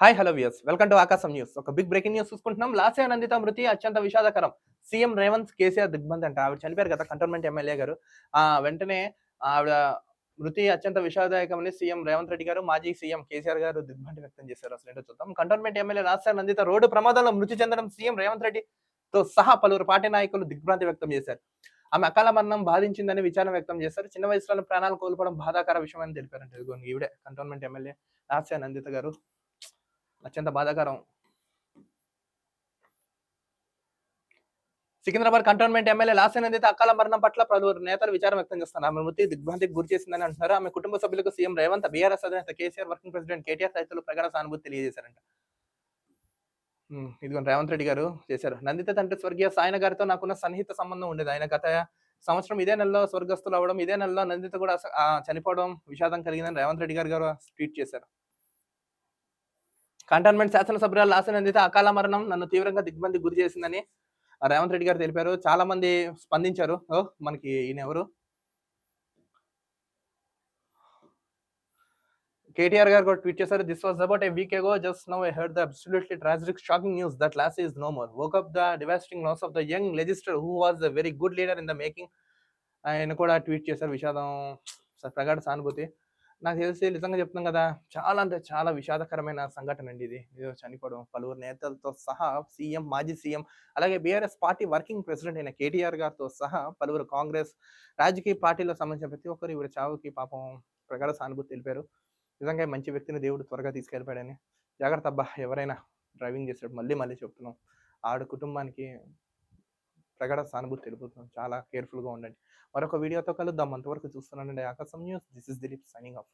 Hi hello views welcome to Akasham news ఒక big breaking news చూసుకుంటున్నాం. లాసే నందిత మృతి అత్యంత విషాదకరం. సీఎం రేవంత్ కేసీఆర్ దిగ్బంధ్ అంట. ఆవిడ చనిపోయారు కదా కంటోన్మెంట్ ఎమ్మెల్యే గారు. ఆ వెంటనే ఆవిడ మృతి అత్యంత విషాదాయకమని సీఎం రేవంత్ రెడ్డి గారు మాజీ సీఎం కేసీఆర్ గారు దిగ్బంధి వ్యక్తం చేశారు. అసలు ఏంటో చూద్దాం. Cantonment MLA Lasya Nanditha road ప్రమాదంలో మృతి చెందడం సీఎం రేవంత్ రెడ్డితో సహా పలువురు పార్టీ నాయకులు దిగ్భ్రాంతి వ్యక్తం చేశారు. ఆమె అకాల మరణం బాధించిందని విచారణ వ్యక్తం చేశారు. చిన్న వయసులో ప్రాణాలు కోల్పోవడం బాధాకర విషయమని అని తెలిపారంట. ఇదిగోండి ఈవిడే కంటోన్మెంట్ ఎమ్మెల్యే లాస్య నందిత గారు. అత్యంత బాధాకరం. సికింద్రాబాద్ కంటోన్మెంట్ ఎమ్మెల్యే లాసెన్ నందిత అకాల మరణం పట్ల పలువురు నేతలు విచారం వ్యక్తం చేస్తున్నారు. ఆమె మృతి దిగ్భ్రాంతికి గురి చేసిందని అంటున్నారు. ఆమె కుటుంబ సభ్యులకు సీఎం రేవంత్ బీఆర్ఎస్ అధినేత కేసీఆర్ వర్కింగ్ ప్రెసిడెంట్ కేటీఆర్ రైతులు ప్రగాఢ సానుభూతి తెలియజేశారంట. ఉమ్, ఇదిగోండి రేవంత్ రెడ్డి గారు చేశారు. నందిత తండ్రి స్వర్గీయ సాయన గారితో నాకున్న సన్నిహిత సంబంధం ఉండేది. ఆయన గత సంవత్సరం ఇదే నెలలో స్వర్గస్థులు అవ్వడం ఇదే నెలలో నందిత కూడా చనిపోవడం విషాదం కలిగిందని రేవంత్ రెడ్డి గారు గారు ట్వీట్ చేశారు. కంటైన్మెంట్ శాసనసభ్యురాలు లాసెన్ అకాల మరణం నన్ను తీవ్రంగా దిగ్బంది గురి చేసిందని ఆ రేవంత్ రెడ్డి గారు తెలిపారు. చాలా మంది స్పందించారు. ఓ మనకి ఈయన ఎవరు? కేటీఆర్ గారు కూడా ట్వీట్ చేశారు. This was about a week ago just now I heard the absolutely tragic shocking news that Lasya is no more work up the devastating loss of the young legislator who was the very good leader in the making ఆయన కూడా tweet చేశారు. విషాదం ప్రగాఢ సానుభూతి. నాకు తెలిసి నిజంగా చెప్తున్నాం కదా చాలా అంటే చాలా విషాదకరమైన సంఘటన అండి ఇది చనిపోవడం పలువురు నేతలతో సహా సీఎం మాజీ సీఎం అలాగే బీఆర్ఎస్ పార్టీ వర్కింగ్ ప్రెసిడెంట్ అయిన కేటీఆర్ గారితో సహా పలువురు కాంగ్రెస్ రాజకీయ పార్టీలకు సంబంధించిన ప్రతి ఒక్కరు ఇవి చావుకి పాపం ప్రగాఢ సానుభూతి తెలిపారు. నిజంగా మంచి వ్యక్తిని దేవుడు త్వరగా తీసుకెళ్ళిపోయాడని. జాగ్రత్త అబ్బా ఎవరైనా డ్రైవింగ్ చేసేటప్పుడు మళ్ళీ మళ్ళీ చెప్తున్నాం. ఆవిడ కుటుంబానికి ప్రగాఢ సానుభూతి తెలుపుతున్నాం చాలా కేర్ఫుల్గా ఉండండి. మరొక వీడియోతో కలుద్దాం. అంతవరకు చూస్తున్నానండి Akasham news. This is Dilip signing off.